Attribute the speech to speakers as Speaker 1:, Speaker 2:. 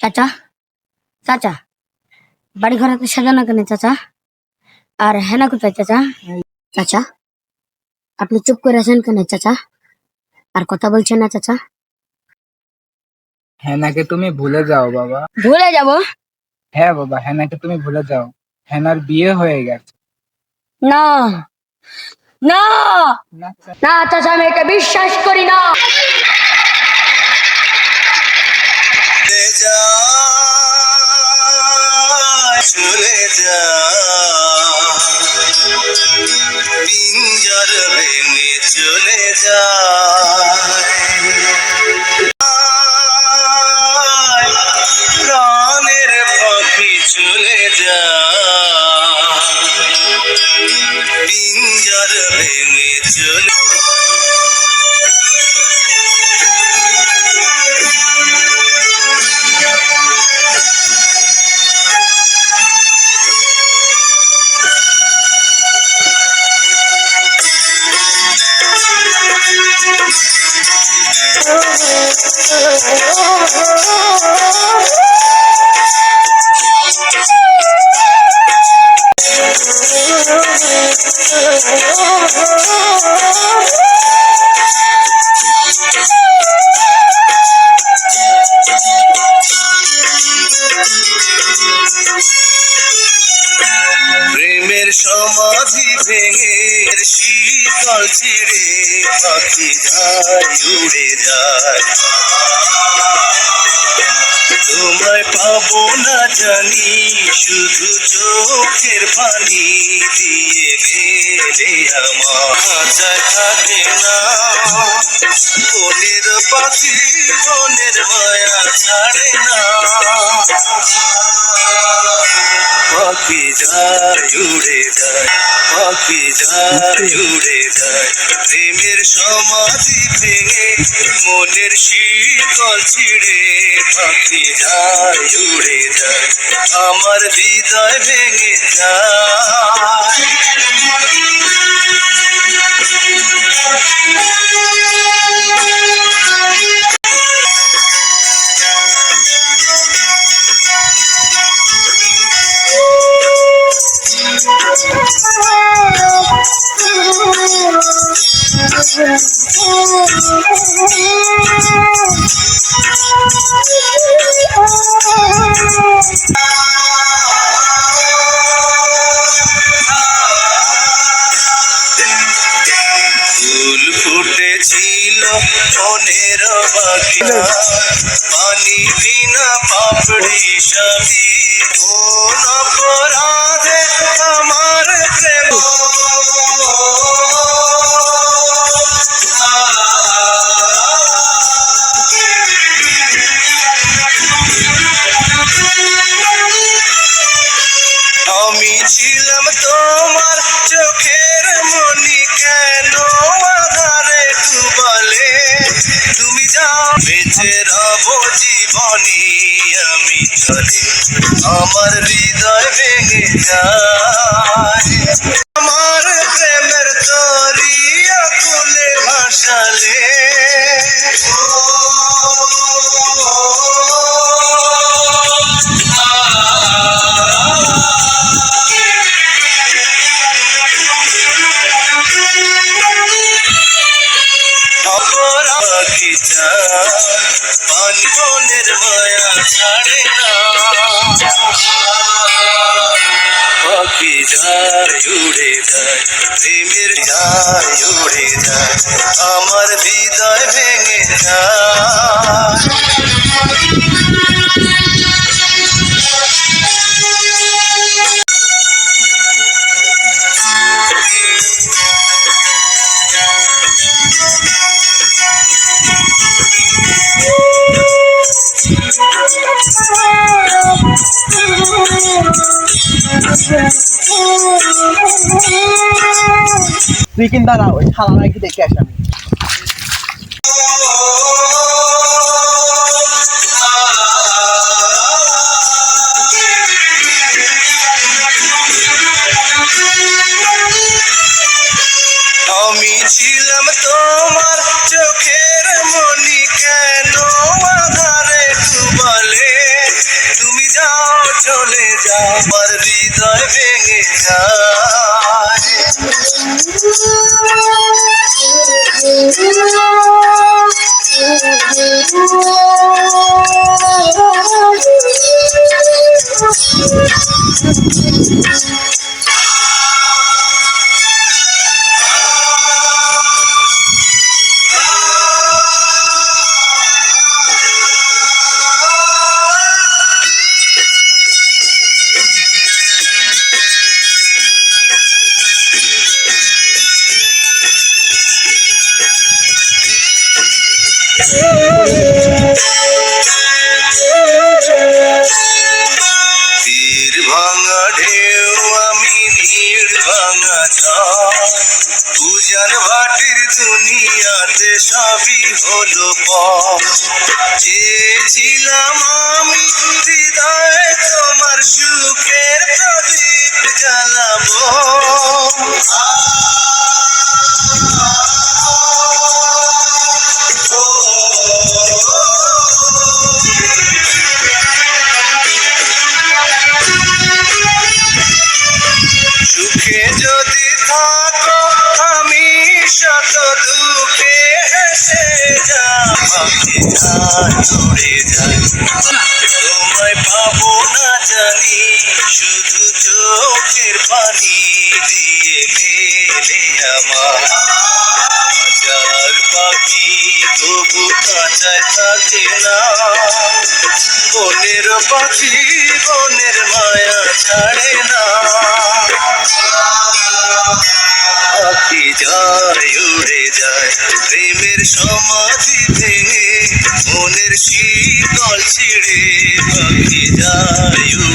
Speaker 1: চাচা? চাচা? বাড়ি ঘর এত সাজানো কেন চাচা? আর হেনা কোথায় চাচা? চাচা? আপনি চুপ করে আছেন কেন চাচা? আর কথা বলছেন না চাচা?
Speaker 2: হেনাকে তুমি ভুলে যাও বাবা।
Speaker 1: ভুলে যাব?
Speaker 2: হ্যাঁ বাবা হেনাকে তুমি ভুলে যাও। হেনার বিয়ে হয়ে গেছে।
Speaker 1: না। না।
Speaker 2: না
Speaker 1: না চাচা আমি এটা বিশ্বাস করি না।
Speaker 3: ভেঙে শীতল ছিড়ে পাখি যায়, উড়ে যায়। তোমায় পাবো না জানি, শুধু চোখের পানি দিয়ে গেলে আমার খাঁচায় থাকে না। বনের পাখি, বনের মায়া ছাড়ে না। পাখি যায়, উড়ে পাখি যায় উড়ে যায়। প্রেমের সমাধি ভেঙে মনের শীতল ছিড়ে পাখি যায় উড়ে যায়। আমার হৃদয় ভেঙে যায়। বাগিনা পানি বিনা পাপড়ি সবই কোন অপরাধে জীবনী আমি চলে আমার হৃদয় ভেঙে যায়। আমার প্রেমের তরিয়া কুলে ভাসালে। বাগিচা হৃদয় ভেঙে যায়
Speaker 4: তুই কিন্তু দাঁড়া ওই খালা নাকি দেখে আসি।
Speaker 3: তীর ঢেউ আমি নীড় ভাঙা ঝড় ভাটির দুনিয়াতে সবই হলো চেয়েছিলাম উড়ে যাই তোমায় পাবো না জানি শুধু চোখের পানি দিয়ে গেলে আমার। হাজার পাখি তবু কাঁচায় থাকে না। বনের পাখি বনের মায়া ছাড়ে না। পাখি যায় উড়ে যায় প্রেমের সমাধি ভেঙে শীতল ছিড়ে পাখি যায়।